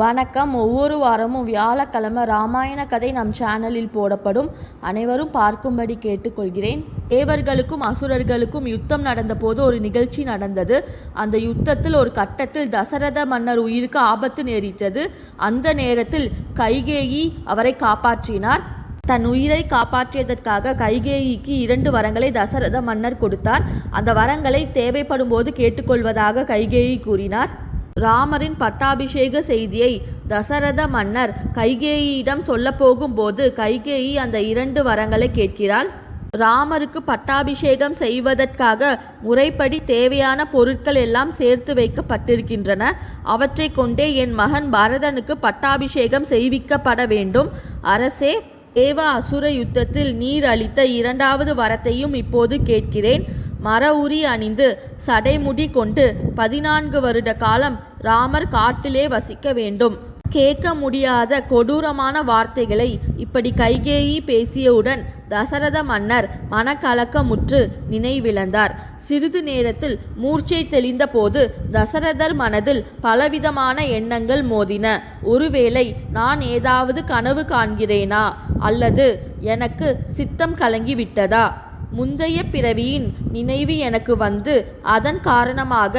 வணக்கம். ஒவ்வொரு வாரமும் வியாழக்கிழமை ராமாயண கதை நம் சேனலில் போடப்படும். அனைவரும் பார்க்கும்படி கேட்டுக்கொள்கிறேன். தேவர்களுக்கும் அசுரர்களுக்கும் யுத்தம் நடந்தபோது ஒரு நிகழ்ச்சி நடந்தது. அந்த யுத்தத்தில் ஒரு கட்டத்தில் தசரத மன்னர் உயிருக்கு ஆபத்து நேரிட்டது. அந்த நேரத்தில் கைகேயி அவரை காப்பாற்றினார். தன் உயிரை காப்பாற்றியதற்காக கைகேயிக்கு இரண்டு வரங்களை தசரத மன்னர் கொடுத்தார். அந்த வரங்களை தேவைப்படும் போது கேட்டுக்கொள்வதாக கைகேயி கூறினார். ராமரின் பட்டாபிஷேக செய்தியை தசரத மன்னர் கைகேயியிடம் சொல்லப்போகும்போது கைகேயி அந்த இரண்டு வரங்களை கேட்கிறாள். ராமருக்கு பட்டாபிஷேகம் செய்வதற்காக முறைப்படி தேவையான பொருட்கள் எல்லாம் சேர்த்து வைக்கப்பட்டிருக்கின்றன. அவற்றை கொண்டே என் மகன் பரதனுக்கு பட்டாபிஷேகம் செய்விக்கப்பட வேண்டும். அரசே தேவ அசுர யுத்தத்தில் நீர் அளித்த இரண்டாவது வரத்தையும் இப்போது கேட்கிறேன். மர உரி அணிந்து சடைமுடி கொண்டு பதினான்கு வருட காலம் ராமர் காட்டிலே வசிக்க வேண்டும். கேட்க முடியாத கொடூரமான வார்த்தைகளை இப்படி கைகேயி பேசியவுடன் தசரத மன்னர் மனக்கலக்கமுற்று நினைவிழந்தார். சிறிது நேரத்தில் மூர்ச்சை தெளிந்த போது தசரதர் மனதில் பலவிதமான எண்ணங்கள் மோதின. ஒருவேளை நான் ஏதாவது கனவு காண்கிறேனா? அல்லது எனக்கு சித்தம் கலங்கிவிட்டதா? முந்தைய பிறவியின் நினைவு எனக்கு வந்து அதன் காரணமாக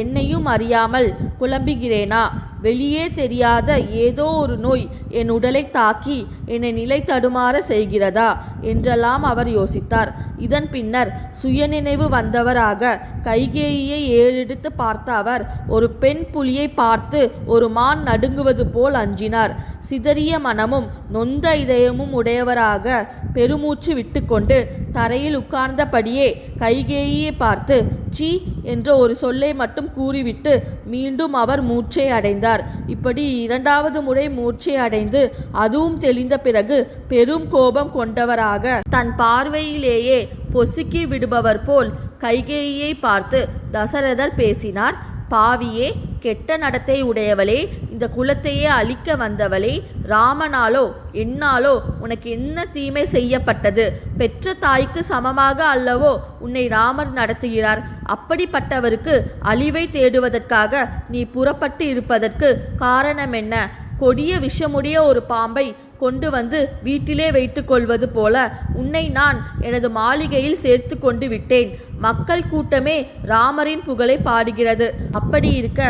என்னையும் அறியாமல் குழம்புகிறேனா? வெளியே தெரியாத ஏதோ ஒரு நோய் என் உடலை தாக்கி என்னை நிலை தடுமாற செய்கிறதா என்றெல்லாம் அவர் யோசித்தார். இதன் பின்னர் சுயநினைவு வந்தவராக கைகேயியை ஏறெடுத்து பார்த்த அவர் ஒரு பெண் புலியை பார்த்து ஒரு மான் நடுங்குவது போல் அஞ்சினார். சிதறிய மனமும் நொந்த இதயமும் உடையவராக பெருமூச்சு விட்டுக்கொண்டு தரையில் உட்கார்ந்தபடியே கைகேயியை பார்த்து சி என்ற ஒரு சொல்லை மட்டும் கூறிவிட்டு மீண்டும் அவர் மூச்சை அடைந்தார். இப்படி இரண்டாவது முறை மூச்சை அடைந்து அதுவும் தெளிந்த பிறகு பெரும் கோபம் கொண்டவராக தன் பார்வையிலேயே பொசுக்கி விடுபவர் போல் கைகேயியை பார்த்து தசரதர் பேசினார். பாவியே கெட்ட நடத்தை உடையவளே இந்த குலத்தையே அழிக்க வந்தவளே ராமனாலோ என்னாலோ உனக்கு என்ன தீமை செய்யப்பட்டது? பெற்ற தாய்க்கு சமமாக அல்லவோ உன்னை ராமர் நடத்துகிறார். அப்படிப்பட்டவருக்கு அழிவை தேடுவதற்காக நீ புறப்பட்டு இருப்பதற்கு காரணம் என்ன? கொடிய விஷமுடைய ஒரு பாம்பை கொண்டு வந்து வீட்டிலே வைத்துக் கொள்வது போல உன்னை நான் எனது மாளிகையில் சேர்த்து கொண்டு விட்டேன். மக்கள் கூட்டமே ராமரின் புகழை பாடுகிறது. அப்படி இருக்க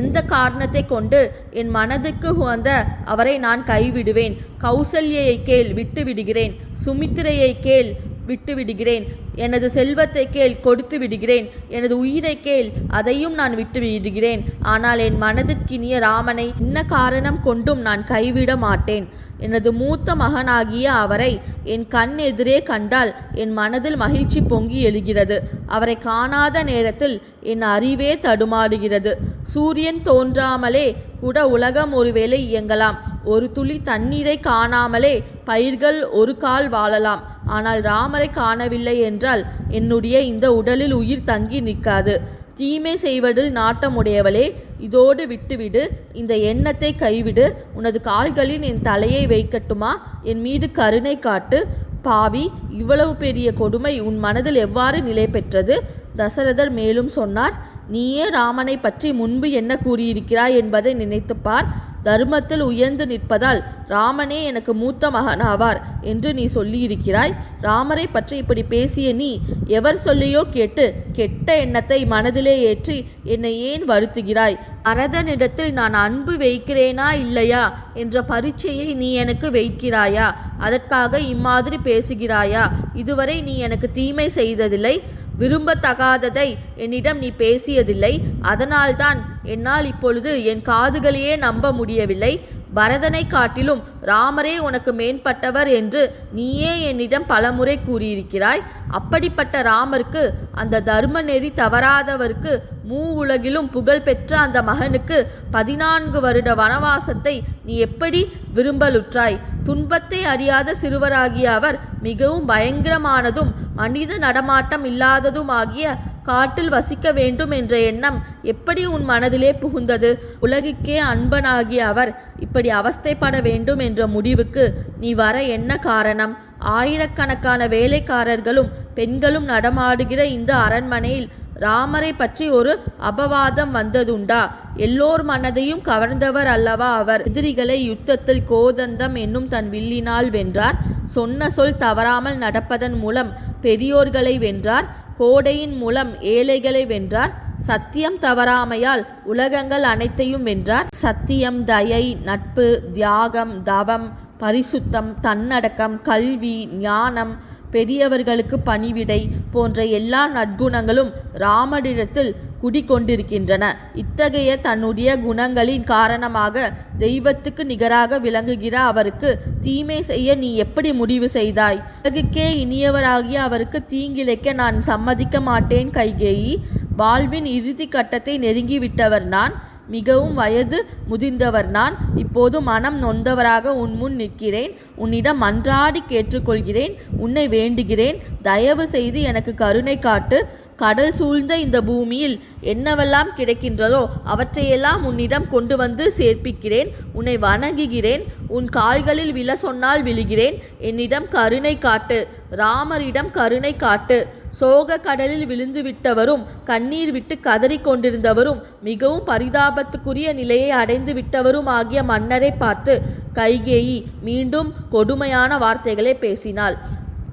எந்த காரணத்தை கொண்டு என் மனதுக்கு உகந்த அவரை நான் கைவிடுவேன்? கௌசல்யை கேள் விட்டு விடுகிறேன் சுமித்திரையை கேள் விட்டு விடுகிறேன் எனது செல்வத்தை கேள் கொடுத்து விடுகிறேன். எனது உயிரை கேள் அதையும் நான் விட்டு விடுகிறேன் ஆனால் என் மனதிற்கினிய ராமனை என்ன காரணம் கொண்டும் நான் கைவிட மாட்டேன். எனது மூத்த மகனாகிய அவரை என் கண் எதிரே கண்டால் என் மனதில் மகிழ்ச்சி பொங்கி எழுகிறது. அவரை காணாத நேரத்தில் என் அறிவே தடுமாறுகிறது சூரியன் தோன்றாமலே கூட உலகம் ஒருவேளை இயங்கலாம். ஒரு துளி தண்ணீரை காணாமலே பயிர்கள் ஒரு கால் வாழலாம். ஆனால் ராமரை காணவில்லை என்றால் என்னுடைய இந்த உடலில் உயிர் தங்கி நிற்காது. தீமை செய்வதில் நாட்டமுடையவளே இதோடு விட்டுவிடு இந்த எண்ணத்தை கைவிடு. உனது கால்களில் என் தலையை வைக்கட்டுமா? என் மீது கருணை காட்டு. பாவி இவ்வளவு பெரிய கொடுமை உன் மனதில் எவ்வாறு நிலை பெற்றது? தசரதர் மேலும் சொன்னார் நீயே ராமனை பற்றி முன்பு என்ன கூறியிருக்கிறாய் என்பதை நினைத்துப் பார். தர்மத்தில் உயர்ந்து நிற்பதால் ராமனே எனக்கு மூத்த மகனாவார் என்று நீ சொல்லியிருக்கிறாய். ராமரை பற்றி இப்படி பேசிய நீ எவர் சொல்லியோ கேட்டு கெட்ட எண்ணத்தை மனதிலே ஏற்றி என்னை ஏன் வருத்துகிறாய்? அரதனிடத்தில் நான் அன்பு வைக்கிறேனா இல்லையா? என்ற பரீட்சையை நீ எனக்கு வைக்கிறாயா? அதற்காக இம்மாதிரி பேசுகிறாயா? இதுவரை நீ எனக்கு தீமை செய்ததில்லை. விரும்பத்தகாததை என்னிடம் நீ பேசியதில்லை. அதனால்தான் என்னால் இப்பொழுது என் காதுகளையே நம்ப முடியவில்லை. பரதனை காட்டிலும் ராமரே உனக்கு மேம்பட்டவர் என்று நீயே என்னிடம் பலமுறை கூறியிருக்கிறாய். அப்படிப்பட்ட ராமருக்கு அந்த தர்ம நெறி தவறாதவருக்கு மூ உலகிலும் புகழ்பெற்ற அந்த மகனுக்கு பதினான்கு வருட வனவாசத்தை நீ எப்படி விரும்பலுற்றாய்? துன்பத்தை அறியாத சிறுவராகிய அவர் மிகவும் பயங்கரமானதும் மனித நடமாட்டம் இல்லாததுமாகிய காட்டில் வசிக்க வேண்டும் என்ற எண்ணம் எப்படி உன் மனதிலே புகுந்தது? உலகுக்கே அன்பனாகிய அவர் இப்படி அவஸ்தைப்பட வேண்டும் என்ற முடிவுக்கு நீ வர என்ன காரணம்? ஆயிரக்கணக்கான வேலைக்காரர்களும் பெண்களும் நடமாடுகிற இந்த அரண்மனையில் ராமரை பற்றி ஒரு அபவாதம் வந்ததுண்டா? எல்லோர் மனதையும் கவர்ந்தவர் அல்லவா அவர்? எதிரிகளை யுத்தத்தில் கோதந்தம் என்னும் தன் வில்லினால் வென்றார். சொன்ன சொல் தவறாமல் நடப்பதன் மூலம் பெரியோர்களை வென்றார். கோடையின் மூலம் ஏழைகளை வென்றார். சத்தியம் தவறாமையால் உலகங்கள் அனைத்தையும் வென்றார். சத்தியம் தயை நட்பு தியாகம் தவம் பரிசுத்தம் தன்னடக்கம் கல்வி ஞானம் பெரியவர்களுக்கு பணிவிடை போன்ற எல்லா நற்குணங்களும் ராமரிடத்தில் குடிகொண்டிருக்கின்றன. இத்தகைய தன்னுடைய குணங்களின் காரணமாக தெய்வத்துக்கு நிகராக விளங்குகிற அவருக்கு தீமை செய்ய நீ எப்படி முடிவு செய்தாய்? உலகுக்கே இனியவராகிய அவருக்கு தீங்கிழைக்க நான் சம்மதிக்க மாட்டேன் கைகேயி. வாழ்வின் இறுதி கட்டத்தை நெருங்கிவிட்டவர் நான். மிகவும் வயது முதிர்ந்தவர் நான். இப்போது மனம் நொந்தவராக உன் முன் நிற்கிறேன். உன்னிடம் அன்றாடி கேட்டுக்கொள்கிறேன். உன்னை வேண்டுகிறேன். தயவு செய்து எனக்கு கருணை காட்டு. கடல் சூழ்ந்த இந்த பூமியில் என்னவெல்லாம் கிடைக்கின்றதோ அவற்றையெல்லாம் உன்னிடம் கொண்டு வந்து சேர்ப்பிக்கிறேன். உன்னை வணங்குகிறேன். உன் கால்களில் விழ சொன்னால் விழுகிறேன். என்னிடம் கருணை காட்டு. ராமரிடம் கருணை காட்டு. சோக கடலில் விழுந்து விட்டவரும் கண்ணீர் விட்டு கதறிக் கொண்டிருந்தவரும் மிகவும் பரிதாபத்துக்குரிய நிலையை அடைந்து விட்டவரும் ஆகிய மன்னரை பார்த்து கைகேயி மீண்டும் கொடுமையான வார்த்தைகளை பேசினாள்.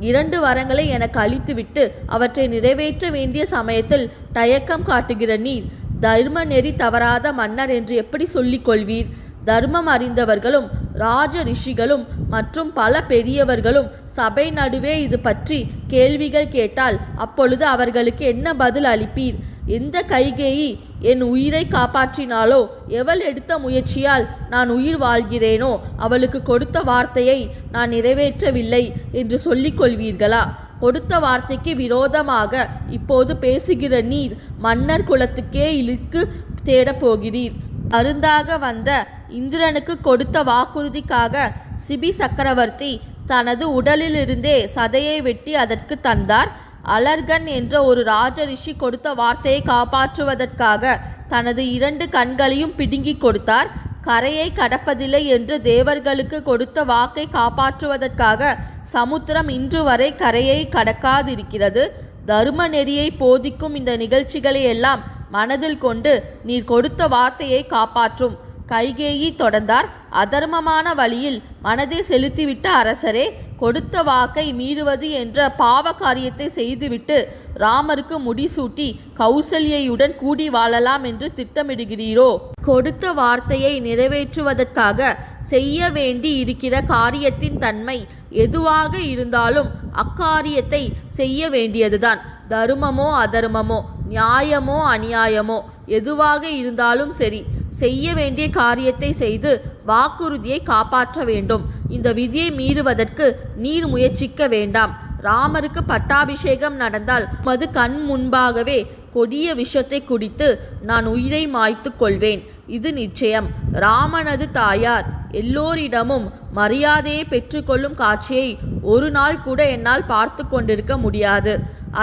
இரண்டு வரங்களை எனக்கு அளித்துவிட்டு அவற்றை நிறைவேற்ற வேண்டிய சமயத்தில் தயக்கம் காட்டுகிற நீர் தர்ம நெறி தவறாத மன்னர் என்று எப்படி சொல்லிக் கொள்வீர்? தர்மம் அறிந்தவர்களும் ராஜ ரிஷிகளும் மற்றும் பல பெரியவர்களும் சபை நடுவே இது பற்றி கேள்விகள் கேட்டால் அப்பொழுது அவர்களுக்கு என்ன பதில் அளிப்பீர்? எந்த கைகேயி என் உயிரை காப்பாற்றினாலோ எவள் எடுத்த முயற்சியால் நான் உயிர் வாழ்கிறேனோ அவளுக்கு கொடுத்த வார்த்தையை நான் நிறைவேற்றவில்லை என்று சொல்லிக் கொள்வீர்களா? கொடுத்த வார்த்தைக்கு விரோதமாக இப்போது பேசுகிற நீர் மன்னர் குலத்துக்கே இழுக்கு தேடப் போகிறீர். அருந்தாக வந்த இந்திரனுக்கு கொடுத்த வாக்குறுதிக்காக சிபி சக்கரவர்த்தி தனது உடலிலிருந்தே சதையை வெட்டி அதற்கு தந்தார். அலர்கன் என்ற ஒரு ராஜரிஷி கொடுத்த வார்த்தையை காப்பாற்றுவதற்காக தனது இரண்டு கண்களையும் பிடுங்கிக் கொடுத்தார். கரையை கடப்பதில்லை என்று தேவர்களுக்கு கொடுத்த வாக்கை காப்பாற்றுவதற்காக சமுத்திரம் இன்று வரை கரையை கடக்காதிருக்கிறது. தர்ம நெறியை போதிக்கும் இந்த நிகழ்ச்சிகளை எல்லாம் மனதில் கொண்டு நீர் கொடுத்த வார்த்தையை காப்பாற்றும். கைகேயி தொடர்ந்தார். அதர்மமான வழியில் மனதை செலுத்திவிட்ட அரசரே கொடுத்த வாக்கை மீறுவது என்ற பாவ காரியத்தை செய்துவிட்டு ராமருக்கு முடிசூட்டி கௌசல்யையுடன் கூடி வாழலாம் என்று திட்டமிடுகிறீரோ? கொடுத்த வார்த்தையை நிறைவேற்றுவதற்காக செய்ய வேண்டி இருக்கிற காரியத்தின் தன்மை எதுவாக இருந்தாலும் அக்காரியத்தை செய்ய வேண்டியதுதான். தருமமோ அதர்மமோ நியாயமோ அநியாயமோ எதுவாக இருந்தாலும் சரி செய்ய வேண்டிய காரியத்தை செய்து வாக்குறுதியை காப்பாற்ற வேண்டும். இந்த விதியை மீறுவதற்கு நீர் முயற்சிக்க வேண்டாம். ராமருக்கு பட்டாபிஷேகம் நடந்தால் மது கண் முன்பாகவே கொடிய விஷத்தை குடித்து நான் உயிரை மாய்த்து கொள்வேன். இது நிச்சயம். ராமனது தாயார் எல்லோரிடமும் மரியாதையை பெற்றுக்கொள்ளும் காட்சியை ஒரு நாள் கூட என்னால் பார்த்து கொண்டிருக்க முடியாது.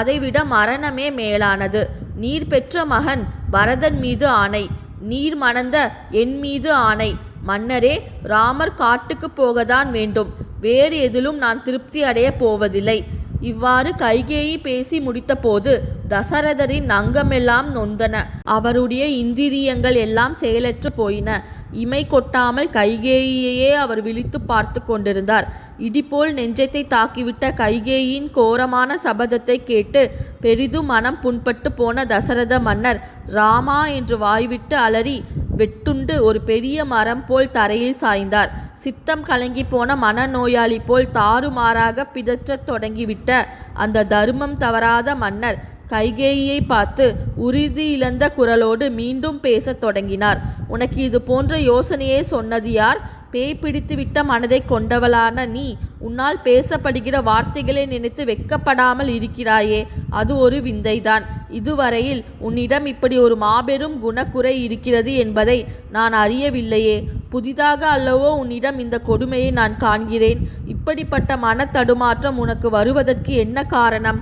அதைவிட மரணமே மேலானது. நீர் பெற்ற மகன் பரதன் மீது ஆணை. நீர் மணந்த என் மீது ஆணை. மன்னரே ராமர் காட்டுக்கு போகத்தான் வேண்டும். வேறு எதிலும் நான் திருப்தி அடையப் போவதில்லை. இவ்வாறு கைகேயி பேசி முடித்தபோது தசரதரின் அங்கமெல்லாம் நொந்தன. அவருடைய இந்திரியங்கள் எல்லாம் செயலற்று போயின. இமை கொட்டாமல் கைகேயியையே அவர் விழித்து பார்த்து கொண்டிருந்தார். இடிபோல் நெஞ்சத்தை தாக்கிவிட்ட கைகேயின் கோரமான சபதத்தை கேட்டு பெரிதும் மனம் புண்பட்டு போன தசரத மன்னர் ராமா என்று வாய்விட்டு அலறி வெட்டுண்டு ஒரு பெரிய மரம் போல் தரையில் சாய்ந்தார். சித்தம் கலங்கி போன மனநோயாளி போல் தாறுமாறாக பிதற்றத் தொடங்கிவிட்ட அந்த தர்மம் தவறாத மன்னர் கைகேயியை பார்த்து உறுதி இழந்த குரலோடு மீண்டும் பேசத் தொடங்கினார். உனக்கு இது போன்ற யோசனையை சொன்னது யார்? பேய் பிடித்துவிட்ட மனதை கொண்டவளான நீ உன்னால் பேசப்படுகிற வார்த்தைகளை நினைத்து வெட்கப்படாமல் இருக்கிறாயே அது ஒரு விந்தைதான். இதுவரையில் உன்னிடம் இப்படி ஒரு மாபெரும் குணக்குறை இருக்கிறது என்பதை நான் அறியவில்லையே. புதிதாக அல்லவோ உன்னிடம் இந்த கொடுமையை நான் காண்கிறேன். இப்படிப்பட்ட மன தடுமாற்றம் உனக்கு வருவதற்கு என்ன காரணம்?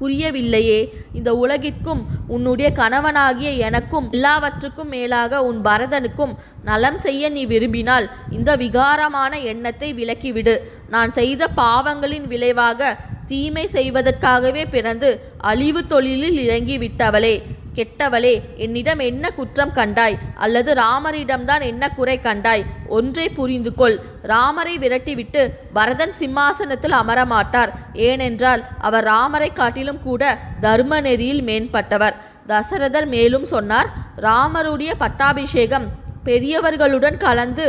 புரியவில்லையே. இந்த உலகிற்கும் உன்னுடைய கணவனாகிய எனக்கும் எல்லாவற்றுக்கும் மேலாக உன் பரதனுக்கும் நலம் செய்ய நீ விரும்பினால் இந்த விகாரமான எண்ணத்தை விலக்கிவிடு. நான் செய்த பாவங்களின் விளைவாக தீமை செய்வதற்காகவே பிறந்து அழிவு தொழிலில் இறங்கி விட்டவளே கெட்டவளே என்னிடம் என்ன குற்றம் கண்டாய்? அல்லது ராமரிடம்தான் என்ன குறை கண்டாய்? ஒன்றை புரிந்து கொள். ராமரை விரட்டிவிட்டு பரதன் சிம்மாசனத்தில் அமரமாட்டார். ஏனென்றால் அவர் ராமரை காட்டிலும் கூட தர்ம நெறியில் மேம்பட்டவர். தசரதர் மேலும் சொன்னார் ராமருடைய பட்டாபிஷேகம் பெரியவர்களுடன் கலந்து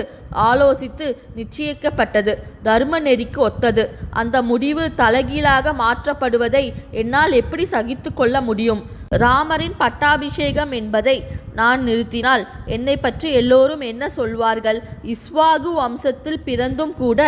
ஆலோசித்து நிச்சயிக்கப்பட்டது. தர்ம நெறிக்கு ஒத்தது. அந்த முடிவு தலைகீழாக மாற்றப்படுவதை என்னால் எப்படி சகித்து கொள்ள முடியும்? ராமரின் பட்டாபிஷேகம் என்பதை நான் நிறுத்தினால் என்னை பற்றி எல்லோரும் என்ன சொல்வார்கள்? இஸ்வாகு வம்சத்தில் பிறந்தும் கூட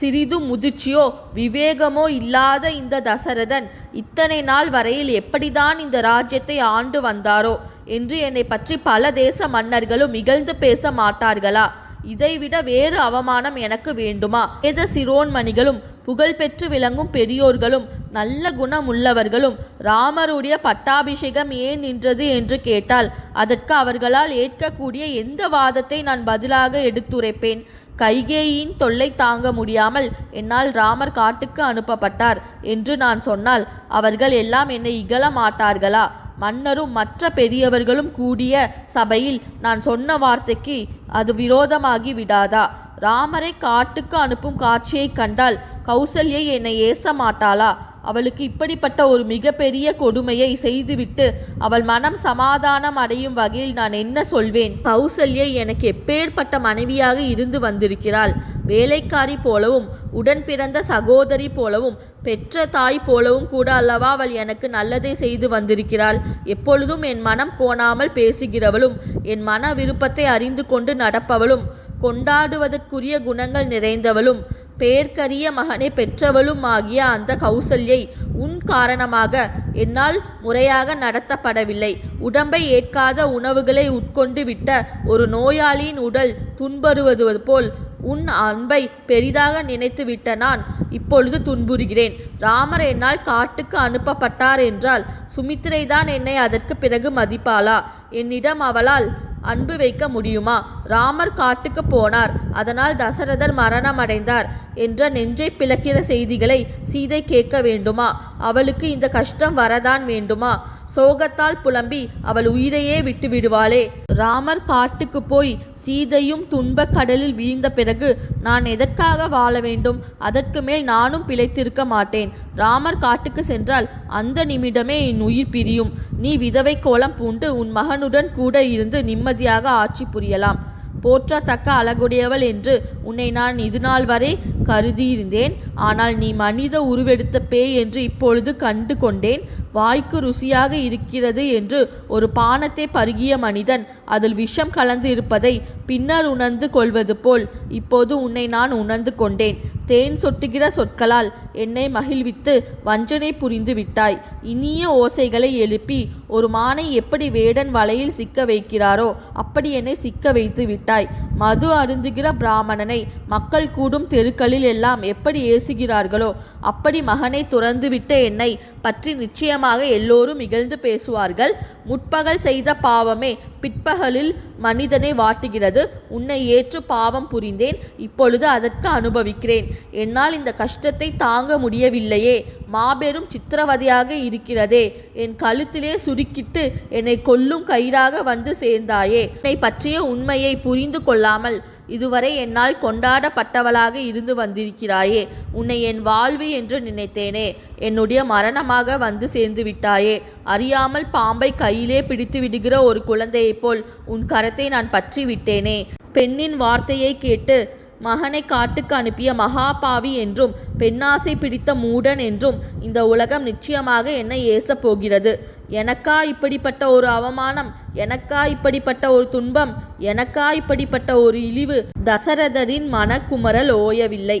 சிறிது முதிர்ச்சியோ விவேகமோ இல்லாத இந்த தசரதன் இத்தனை நாள் வரையில் எப்படிதான் இந்த ராஜ்யத்தை ஆண்டு வந்தாரோ என்று என்னை பற்றி பல தேச மன்னர்களும் இகழ்ந்து பேச மாட்டார்களா? இதைவிட வேறு அவமானம் எனக்கு வேண்டுமா? வேத சிரோன்மணிகளும் புகழ்பெற்று விளங்கும் பெரியோர்களும் நல்ல குணமுள்ளவர்களும் ராமருடைய பட்டாபிஷேகம் ஏன் நின்றது என்று கேட்டால் அதற்கு அவர்களால் ஏற்கக்கூடிய எந்த வாதத்தை நான் பதிலாக எடுத்துரைப்பேன்? கைகேயின் தொல்லை தாங்க முடியாமல் என்னால் ராமர் காட்டுக்கு அனுப்பப்பட்டார் என்று நான் சொன்னால் அவர்கள் எல்லாம் என்னை இகழ மாட்டார்களா? மன்னரும் மற்ற பெரியவர்களும் கூடிய சபையில் நான் சொன்ன வார்த்தைக்கு அது விரோதமாகி விடாதா? ராமரை காட்டுக்கு அனுப்பும் காட்சியை கண்டால் கௌசல்யை என்னை ஏச மாட்டாளா? அவளுக்கு இப்படிப்பட்ட ஒரு மிகப்பெரிய கொடுமையை செய்துவிட்டு அவள் மனம் சமாதானம் அடையும் வகையில் நான் என்ன சொல்வேன்? கௌசல்யை எனக்கு எப்பேற்பட்ட மனைவியாக இருந்து வந்திருக்கிறாள். வேலைக்காரி போலவும் உடன் பிறந்த சகோதரி போலவும் பெற்ற தாய் போலவும் கூட அல்லவா அவள் எனக்கு நல்லதை செய்து வந்திருக்கிறாள். எப்பொழுதும் என் மனம் கோணாமல் பேசுகிறவளும் என் மன விருப்பத்தை அறிந்து கொண்டு நடப்பவளும் கொண்டாடுவதற்குரிய குணங்கள் நிறைந்தவளும் பேர்க்கரிய மகனை பெற்றவளும் ஆகிய அந்த கௌசல்யை உன் காரணமாக என்னால் முறையாக நடத்தப்படவில்லை. உடம்பை ஏற்காத உணவுகளை உட்கொண்டு விட்ட ஒரு நோயாளியின் உடல் துன்பருவது போல் உன் அன்பை பெரிதாக நினைத்து விட்ட நான் இப்பொழுது துன்புறுகிறேன். ராமர் என்னால் காட்டுக்கு அனுப்பப்பட்டார் என்றால் சுமித்திரைதான் என்னை அதற்கு பிறகு மதிப்பாளா? என்னிடம் அவளால் அன்பு வைக்க முடியுமா? ராமர் காட்டுக்கு போனார். அதனால் தசரதர் மரணமடைந்தார் என்ற நெஞ்சை பிளக்கிற செய்திகளை சீதை கேட்க வேண்டுமா? அவளுக்கு இந்த கஷ்டம் வரதான் வேண்டுமா? சோகத்தால் புலம்பி அவள் உயிரையே விட்டு விடுவாளே. ராமர் காட்டுக்கு போய் சீதையும் துன்பக் கடலில் வீழ்ந்த பிறகு நான் எதற்காக வாழ வேண்டும்? அதற்கு மேல் நானும் பிழைத்திருக்க மாட்டேன். ராமர் காட்டுக்கு சென்றால் அந்த நிமிடமே என் உயிர் பிரியும். நீ விதவை கோலம் பூண்டு உன் மகனுடன் கூட இருந்து நிம்மதியாக ஆட்சி புரியலாம். போற்றத்தக்க அழகுடையவள் என்று உன்னை நான் இதுநாள் வரை கருதியிருந்தேன். ஆனால் நீ மனித உருவெடுத்த பேய் என்று இப்பொழுது கண்டு கொண்டேன் வாய்க்கு ருசியாக இருக்கிறது என்று ஒரு பானத்தை பருகிய மனிதன் அதில் விஷம் கலந்து இருப்பதை பின்னர் உணர்ந்து கொள்வது போல் இப்போது உன்னை நான் உணர்ந்து கொண்டேன். தேன் சொட்டுகிற சொற்களால் என்னை மகிழ்வித்து வஞ்சனை புரிந்து விட்டாய். இனிய ஓசைகளை எழுப்பி ஒரு மானை எப்படி வேடன் வலையில் சிக்க வைக்கிறாரோ அப்படி என்னை சிக்க வைத்து விட்டாய். மது அருந்துகிற பிராமணனை மக்கள் கூடும் தெருக்களில் எல்லாம் எப்படி ஏசுகிறார்களோ அப்படி மகனை துறந்துவிட்ட என்னை பற்றி நிச்சயம் நிச்சயமாக எல்லோரும் இகழ்ந்து பேசுவார்கள். முற்பகல் செய்த பாவமே பிற்பகலில் மனிதனை வாட்டுகிறது. உன்னை ஏற்று பாவம் புரிந்தேன். இப்பொழுது அதற்கு அனுபவிக்கிறேன். என்னால் இந்த கஷ்டத்தை தாங்க முடியவில்லையே. மாபெரும் சித்திரவதையாக இருக்கிறதே. என் கழுத்திலே சுருக்கிட்டு என்னை கொல்லும் கயிறாக வந்து சேர்ந்தாயே. என்னை பற்றிய உண்மையை புரிந்து கொள்ளாமல் இதுவரை என்னால் கொண்டாடப்பட்டவளாக இருந்து வந்திருக்கிறாயே. உன்னை என் வாழ்வு என்று நினைத்தேனே. என்னுடைய மரணமாக வந்து சேர்ந்து விட்டாயே. அறியாமல் பாம்பை கை கையிலே பிடித்து விடுகிற ஒரு குழந்தையைப் போல் உன் கரத்தை நான் பற்றி விட்டேனே பெண்ணின் வார்த்தையை கேட்டு மகனை காட்டுக்கு அனுப்பிய மகாபாவி என்றும் பெண்ணாசை பிடித்த மூடன் என்றும் இந்த உலகம் நிச்சயமாக என்னை ஏசப் போகிறது. எனக்கா இப்படிப்பட்ட ஒரு அவமானம்? எனக்கா இப்படிப்பட்ட ஒரு துன்பம்? எனக்கா இப்படிப்பட்ட ஒரு இழிவு? தசரதரின் மனக்குமரல் ஓயவில்லை.